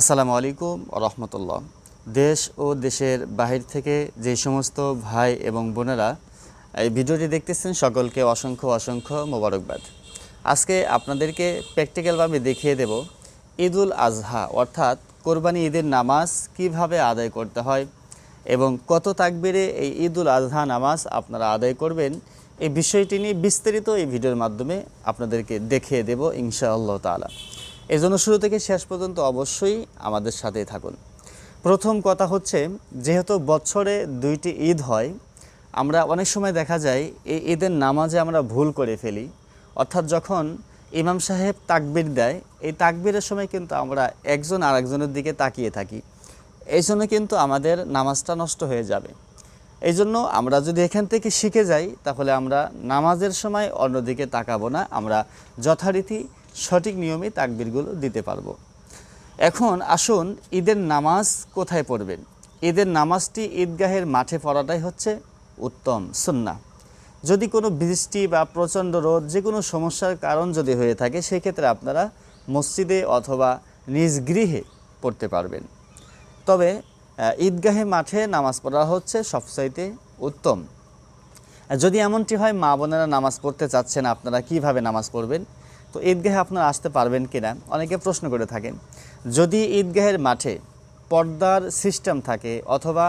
আসসালামু আলাইকুম রহমতুল্লাহ। দেশ ও দেশের বাহির থেকে যে সমস্ত ভাই এবং বোনেরা এই ভিডিওটি দেখতেছেন, সকলকে অসংখ্য অসংখ্য মোবারকবাদ। আজকে আপনাদেরকে প্র্যাকটিক্যালভাবে দেখিয়ে দেব ঈদুল আজহা, অর্থাৎ কোরবানি ঈদের নামাজ কীভাবে আদায় করতে হয় এবং কত তাকবিরে এই ঈদুল আজহা নামাজ আপনারা আদায় করবেন এই বিষয়টি নিয়ে বিস্তারিত এই ভিডিওর মাধ্যমে আপনাদেরকে দেখিয়ে দেব ইনশাআল্লাহ তাআলা। এই জন্য শুরু থেকে শেষ পর্যন্ত অবশ্যই আমাদের সাথেই থাকুন। প্রথম কথা হচ্ছে, যেহেতু বছরে দুইটি ঈদ হয়, আমরা অনেক সময় দেখা যায়, এই ঈদের নামাজে আমরা ভুল করে ফেলি। অর্থাৎ যখন ইমাম সাহেব তাকবির দেয়, এই তাকবীরের সময় কিন্তু আমরা একজন আরেকজনের দিকে তাকিয়ে থাকি। এই জন্য কিন্তু আমাদের নামাজটা নষ্ট হয়ে যাবে। এই জন্য আমরা যদি এখান থেকে শিখে যাই, তাহলে আমরা নামাজের সময় অন্যদিকে তাকাবো না। আমরা যথারীতি সঠিক নিয়মে তাকবিরগুলো দিতে পারব। এখন আসুন ঈদের নামাজ কোথায় পড়বেন? ঈদের নামাজটি ঈদগাহের মাঠে পড়াটাই হচ্ছে উত্তম সুন্না। যদি কোনো বৃষ্টি বা প্রচণ্ড রোদ যে কোনো সমস্যার কারণ যদি হয়ে থাকে, সেক্ষেত্রে আপনারা মসজিদে অথবা নিজ গৃহে পড়তে পারবেন। তবে ঈদগাহে মাঠে নামাজ পড়া হচ্ছে সবচাইতে উত্তম। যদি এমনটি হয়, মা বোনেরা নামাজ পড়তে চাচ্ছেন, আপনারা কীভাবে নামাজ পড়বেন? তো ঈদগাহে আপনারা আসতে পারবেন কিনা? অনেকে প্রশ্ন করে থাকেন, যদি ঈদগাহের মাঠে পর্দার সিস্টেম থাকে অথবা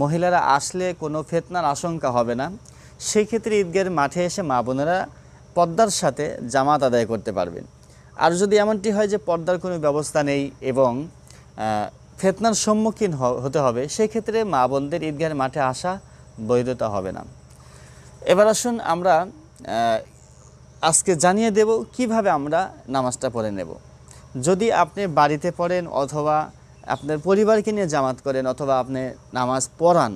মহিলারা আসলে কোনো ফেতনার আশঙ্কা হবে না, সেই ক্ষেত্রে ঈদগাহের মাঠে এসে মা বোনেরা পর্দার সাথে জামাত আদায় করতে পারবেন। আর যদি এমনটি হয় যে পর্দার কোনো ব্যবস্থা নেই এবং ফেতনার সম্মুখীন হতে হবে, সেই ক্ষেত্রে মা বোনদের ঈদগাহের মাঠে আসা বৈধতা হবে না। এবার আসুন আমরা আজকে জানিয়ে দেব কীভাবে আমরা নামাজটা পড়ে নেব। যদি আপনি বাড়িতে পড়েন অথবা আপনার পরিবারকে নিয়ে জামাত করেন অথবা আপনি নামাজ পড়ান,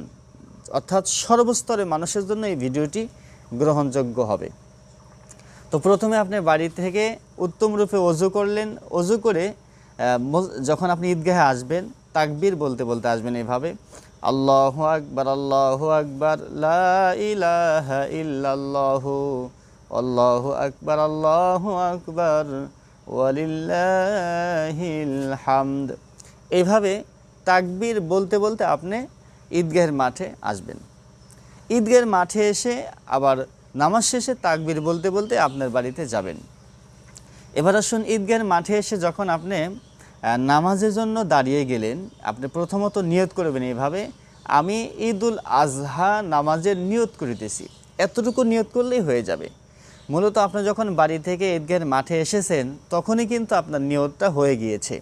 অর্থাৎ সর্বস্তরের মানুষের জন্য এই ভিডিওটি গ্রহণযোগ্য হবে। তো প্রথমে আপনি বাড়ি থেকে উত্তম রূপে অজু করলেন, অজু করে যখন আপনি ঈদগাহে আসবেন, তাকবীর বলতে বলতে আসবেন এভাবে, আল্লাহ আকবার আল্লাহ আকবার, লা ইলাহা ইল্লাল্লাহু। আল্লাহু আকবার, আল্লাহ আকবার হামদ। এইভাবে তাকবীর বলতে বলতে আপনি ঈদগাহের মাঠে আসবেন। ঈদগাহের মাঠে এসে আবার নামাজ শেষে তাকবীর বলতে বলতে আপনার বাড়িতে যাবেন। এবার আসুন ঈদগাহের মাঠে এসে যখন আপনি নামাজের জন্য দাঁড়িয়ে গেলেন, আপনি প্রথমত নিয়ত করবেন এইভাবে আমি ঈদুল আজহা নামাজের নিয়ত করিতেছি। এতটুকু নিয়ত করলেই হয়ে যাবে। মূলত আপনি যখন বাড়ি থেকে ঈদগাহের মাঠে এসেছেন, তখনই কিন্তু আপনার নিয়তটা হয়ে গিয়েছে।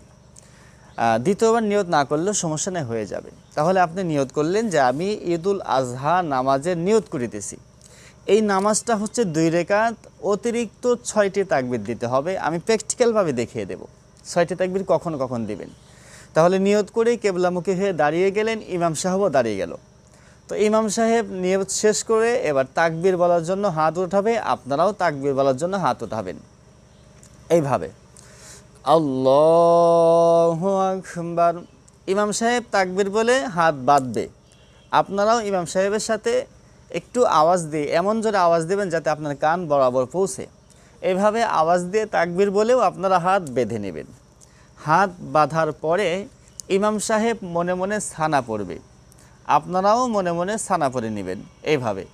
দ্বিতীয়বার নিয়ত না করলেও সমস্যা নেই, হয়ে যাবে। তাহলে আপনি নিয়ত করলেন যে, আমি ঈদুল আজহা নামাজের নিয়ত করিতেছি। এই নামাজটা হচ্ছে দুই রেখাত অতিরিক্ত ছয়টি তাকবির দিতে হবে। আমি প্র্যাকটিক্যালভাবে দেখিয়ে দেব। ছয়টি তাকবির কখন কখন দিবেন। তাহলে নিয়ত করেই কেবলামুখী হয়ে দাঁড়িয়ে গেলেন, ইমাম সাহেবও দাঁড়িয়ে গেল। তো ইমাম সাহেব নিয়ত শেষ করে এবার তাকবির বলার জন্য হাত উঠাবে, আপনারাও তাকবির বলার জন্য হাত উঠাবেন। এইভাবে। আল্লাহ আকবার। ইমাম সাহেব তাকবির বলে হাত বাঁধবে। আপনারাও ইমাম সাহেবের সাথে একটু আওয়াজ দিয়ে, এমন জোরে আওয়াজ দেবেন যাতে আপনার কান বরাবর পৌঁছে। এভাবে আওয়াজ দিয়ে তাকবির বলেও আপনারা হাত বেঁধে নেবেন। হাত বাঁধার পরে ইমাম সাহেব মনে মনে ছানা পড়বে। আপনারাও মনে মনে সানা পড়ে নেবেন। এইভাবে।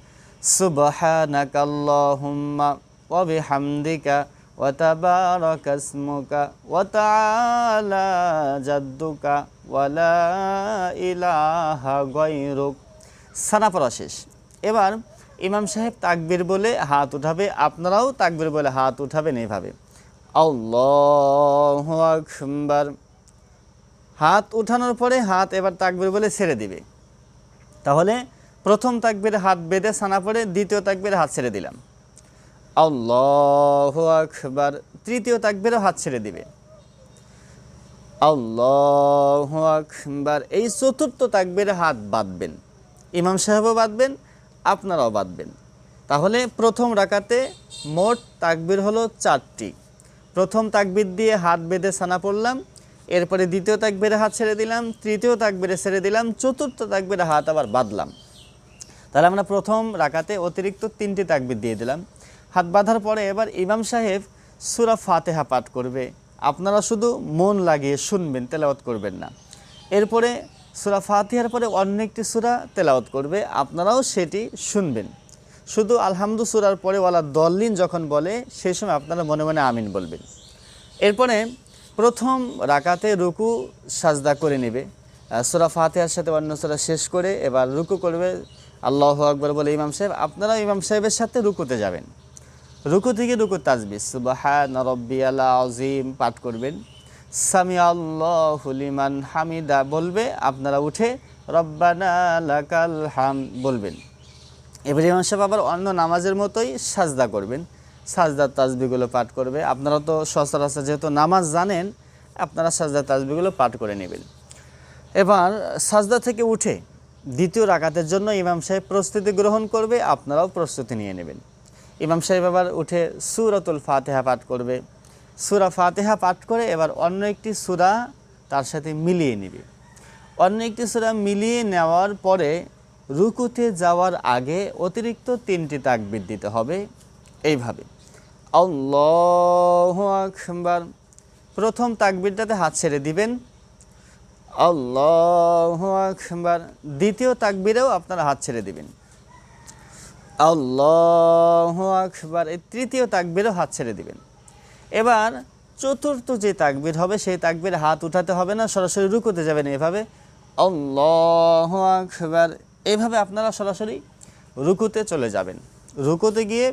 সুবহানাকাল্লাহুম্মা ওয়া বিহামদিকা পড়া শেষ। এবার ইমাম সাহেব তাকবির বলে হাত উঠাবে, আপনারাও তাকবির বলে হাত উঠাবেন এইভাবে। আল্লাহু হাত উঠানোর পরে হাত এবার তাকবির বলে ছেড়ে দিবে। তাহলে প্রথম তাকবিরে হাত বেঁধে সানা পড়ে দ্বিতীয় তাকবিরে হাত ছেড়ে দিলাম। আল্লাহ আকবার, তৃতীয় তাকবিরে হাত ছেড়ে দিবে। আল্লাহ আকবার, এই চতুর্থ তাকবিরে হাত বাঁধবেন। ইমাম সাহেবও বাঁধবেন, আপনারাও বাঁধবেন। তাহলে প্রথম রাকাতে মোট তাকবির হলো চারটি। প্রথম তাকবির দিয়ে হাত বেঁধে সানা পড়লাম এরপরে দ্বিতীয় তাকবিরে হাত ছেড়ে দিলাম, তৃতীয় তাকবিরে ছেড়ে দিলাম, চতুর্থ তাকবিরে হাত আবার বাঁধলাম। তাহলে আমরা প্রথম রাকাতে অতিরিক্ত তিনটি তাকবির দিয়ে দিলাম। হাত বাঁধার পরে এবার ইমাম সাহেব সুরা ফাতেহা পাঠ করবে। আপনারা শুধু মন লাগিয়ে শুনবেন, তেলাওয়াত করবেন না। এরপরে সুরা ফাতিহার পরে অন্য একটি সুরা তেলাওয়াত করবে, আপনারাও সেটি শুনবেন। শুধু আলহামদু সুরার পরে ওয়ালা দল্লিন যখন বলে সেই সময় আপনারা মনে মনে আমিন বলবেন। এরপরে প্রথম রাকাতে রুকু সাজদা করে নেবে। আহ, ফাতেহার সাথে অন্য সোরা শেষ করে এবার রুকু করবে। আল্লাহ আকবর বলে ইমাম সাহেব আপনারা ইমাম সাহেবের সাথে রুকুতে যাবেন। রুকু থেকে রুকু তাজবি সুবাহান রব্বিয়াল আজিম পাঠ করবেন। সামি আল্লাহ লিমান হামিদা বলবে আপনারা উঠে রব্বানা লাকাল হাম বলবেন। এবার ইমাম সাহেব আবার অন্য নামাজের মতোই সাজদা করবেন। সাজদার তাজবিগুলো পাঠ করবে। আপনারা তো সচরাচর যেহেতু নামাজ জানেন, আপনারা সাজদার তাজবিগুলো পাঠ করে নেবেন। এবার সাজদা থেকে উঠে দ্বিতীয় রাকাতের জন্য ইমাম সাহেব প্রস্তুতি গ্রহণ করবে, আপনারাও প্রস্তুতি নিয়ে নেবেন। ইমাম সাহেব আবার উঠে সুরাতুল ফাতেহা পাঠ করবে। সুরা ফাতেহা পাঠ করে এবার অন্য একটি সুরা তার সাথে মিলিয়ে নেবে। অন্য একটি সুরা মিলিয়ে নেওয়ার পরে রুকুতে যাওয়ার আগে অতিরিক্ত তিনটি তাকবির দিতে হবে। এইভাবে। আল্লাহ আকবার। প্রথম তাকবিরটাতে হাত ছেড়ে দিবেন। আল্লাহ আকবার। দ্বিতীয় তাকবিরেও আপনারা হাত ছেড়ে দিবেন। আল্লাহ আকবার। এই তৃতীয় তাকবিরেও হাত ছেড়ে দিবেন। এবার চতুর্থ যে তাকবির হবে, সেই তাকবির হাত উঠাতে হবে না, সরাসরি রুকুতে যাবেন এভাবে। আল্লাহ আকবার। এভাবে আপনারা সরাসরি রুকুতে চলে যাবেন। রুকুতে গিয়ে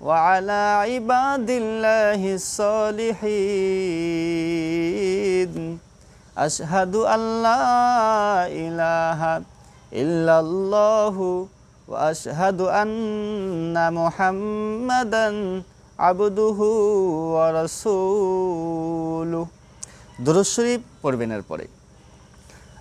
وعلى عباد الله الصالحين أشهد أن لا إله إلا الله وأشهد أن محمدا عبده ورسوله দুরূদ শরীফ পড়বেন এরপরে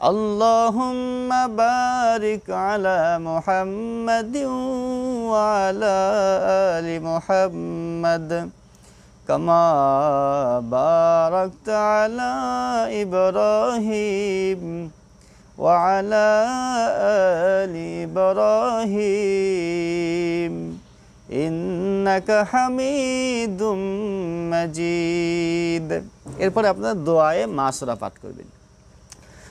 اللهم بارك على محمد وعلى آل محمد كما باركت على إبراهيم وعلى آل إبراهيم إنك حميد مجيد এরপরে আপনার দোয়ায়ে মাসরা পাঠ করবেন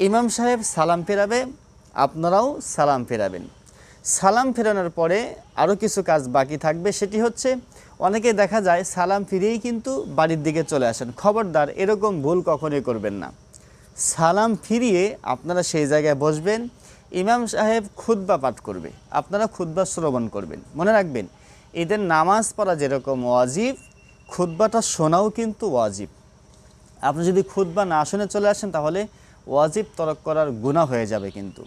ইমাম সাহেব সালাম ফেরাবে, আপনারাও সালাম ফেরাবেন। সালাম ফেরানোর পরে আরও কিছু কাজ বাকি থাকবে, সেটি হচ্ছে অনেকে দেখা যায় সালাম ফিরিয়েই কিন্তু বাড়ির দিকে চলে আসেন। খবরদার, এরকম ভুল কখনোই করবেন না। সালাম ফিরিয়ে আপনারা সেই জায়গায় বসবেন, ইমাম সাহেব খুদ্া পাঠ করবে, আপনারা খুদ্া শ্রবণ করবেন। মনে রাখবেন, ঈদের নামাজ পড়া যেরকম ওয়াজিব খুদ্বাটা শোনাও কিন্তু ওয়াজিব। আপনি যদি খুদ্া না শুনে চলে আসেন তাহলে ওয়াজিব তরক করার গুণা হয়ে যাবে কিন্তু।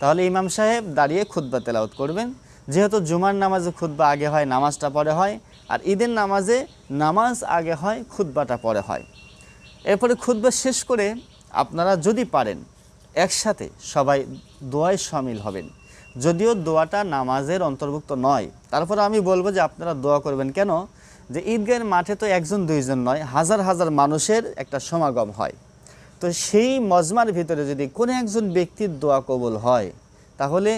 তাহলে ইমাম সাহেব দাঁড়িয়ে খুদ্া তেলাওত করবেন। যেহেতু জুমার নামাজে খুদ্া আগে হয়, নামাজটা পরে হয়, আর ঈদের নামাজে নামাজ আগে হয় খুদ্বাটা পরে হয়। এরপরে খুদ্া শেষ করে আপনারা যদি পারেন, একসাথে সবাই দোয়ায় সামিল হবেন। যদিও দোয়াটা নামাজের অন্তর্ভুক্ত নয়। তারপরে আমি বলব যে আপনারা দোয়া করবেন কেন? যে ঈদগাহের মাঠে তো একজন, দুইজন নয়, হাজার হাজার মানুষের একটা সমাগম হয়। তো সেই মজমার ভিতরে যদি কোনো একজন ব্যক্তির দোয়া কবুল হয়, তাহলে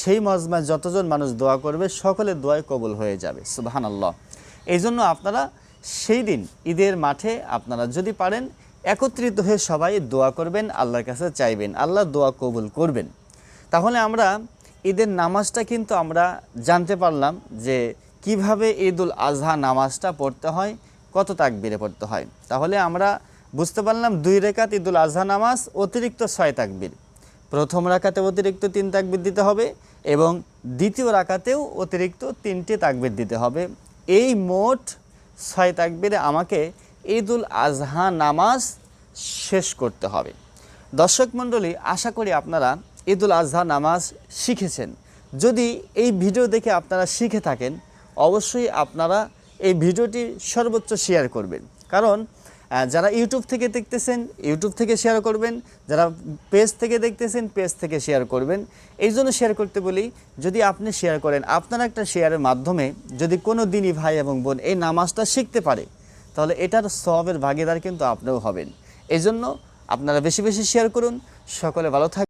সেই মজমায় যতজন মানুষ দোয়া করবে সকলের দোয়াই কবুল হয়ে যাবে। সুবাহান আল্লাহ এই জন্য আপনারা সেই দিন, ঈদের মাঠে আপনারা যদি পারেন, একত্রিত হয়ে সবাই দোয়া করবেন, আল্লাহর কাছে চাইবেন, আল্লাহ দোয়া কবুল করবেন। তাহলে আমরা ঈদের নামাজটা কিন্তু আমরা জানতে পারলাম যে কীভাবে ঈদুল আজহা নামাজটা পড়তে হয়, কত তাকবিরে পড়তে হয়। তাহলে আমরা বুঝতে পারলাম, দুই রেখাত ঈদুল আজহা নামাজ অতিরিক্ত ছয় তাকবির। প্রথম রাকাতে অতিরিক্ত তিন তাকবির দিতে হবে এবং দ্বিতীয় রাখাতেও অতিরিক্ত তিনটে তাকবির দিতে হবে। এই মোট ছয় তাকবিরে আমাকে ঈদুল আজহা নামাজ শেষ করতে হবে। দর্শক মণ্ডলী, আশা করি আপনারা ঈদুল আজহা নামাজ শিখেছেন। যদি এই ভিডিও দেখে আপনারা শিখে থাকেন, অবশ্যই আপনারা এই ভিডিওটি সর্বোচ্চ শেয়ার করবেন। কারণ যারা ইউটিউব থেকে দেখতেছেন ইউটিউব থেকে শেয়ার করবেন, যারা পেজ থেকে দেখতেছেন পেজ থেকে শেয়ার করবেন। এই জন্য শেয়ার করতে বলি, যদি আপনি শেয়ার করেন, আপনার একটা শেয়ারের মাধ্যমে যদি কোনো দিনই ভাই এবং বোন এই নামাজটা শিখতে পারে, তাহলে এটার সবের ভাগিদার কিন্তু আপনিও হবেন। এই জন্য আপনারা বেশি বেশি শেয়ার করুন, সকলে ভালো থাক